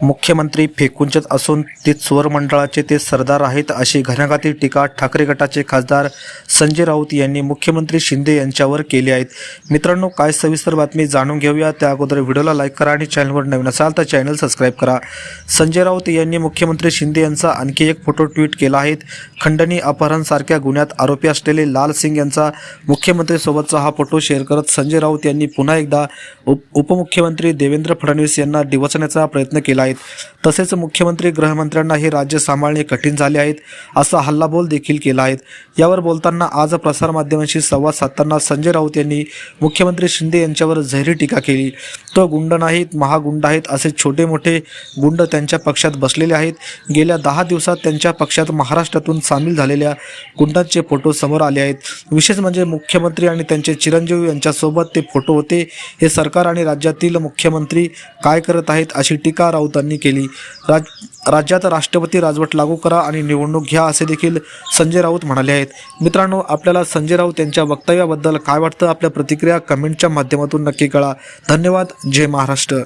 मुख्यमंत्री फेकूनचेच असून ते स्वरमंडळाचे मंडळाचे ते सरदार आहेत अशी घणाघाती टीका ठाकरे गटाचे खासदार संजय राऊत यांनी मुख्यमंत्री शिंदे यांच्यावर केली आहेत मित्रांनो काय सविस्तर बातमी जाणून घेऊया. त्या अगोदर व्हिडिओला लाईक करा आणि चॅनलवर नवीन असाल तर चॅनल सबस्क्राईब करा. संजय राऊत यांनी मुख्यमंत्री शिंदे यांचा आणखी एक फोटो ट्विट केला आहे. खंडणी अपहरणसारख्या गुन्ह्यात आरोपी असलेले लाल सिंग यांचा मुख्यमंत्रीसोबतचा हा फोटो शेअर करत संजय राऊत यांनी पुन्हा एकदा उप उपमुख्यमंत्री देवेंद्र फडणवीस यांना डिवचण्याचा प्रयत्न केला आहेत. तसेच मुख्यमंत्री गृहमंत्र्यांना हे राज्य सांभाळणे कठीण झाले आहेत असा हल्लाबोल देखील केला आहे. यावर बोलताना आज प्रसारमाध्यमांशी संवाद साधताना संजय राऊत यांनी मुख्यमंत्री शिंदे यांच्यावर झैरी टीका केली. तो गुंड नाहीत महागुंड आहेत असे छोटे मोठे गुंड त्यांच्या पक्षात बसलेले आहेत. गेल्या दहा दिवसात त्यांच्या पक्षात महाराष्ट्रातून सामील झालेल्या गुंडांचे फोटो समोर आले आहेत. विशेष म्हणजे मुख्यमंत्री आणि त्यांचे चिरंजीव यांच्यासोबत ते फोटो होते. हे सरकार आणि राज्यातील मुख्यमंत्री काय करत आहेत अशी टीका राऊतांनी केली. राज राज्यात राष्ट्रपती राजवट लागू करा आणि निवडणूक घ्या असे देखील संजय राऊत म्हणाले आहेत. मित्रांनो आपल्याला संजय राऊत यांच्या वक्तव्याबद्दल काय वाटतं? आपल्या प्रतिक्रिया कमेंटच्या माध्यमातून नक्की कळा. धन्यवाद. जय महाराष्ट्र.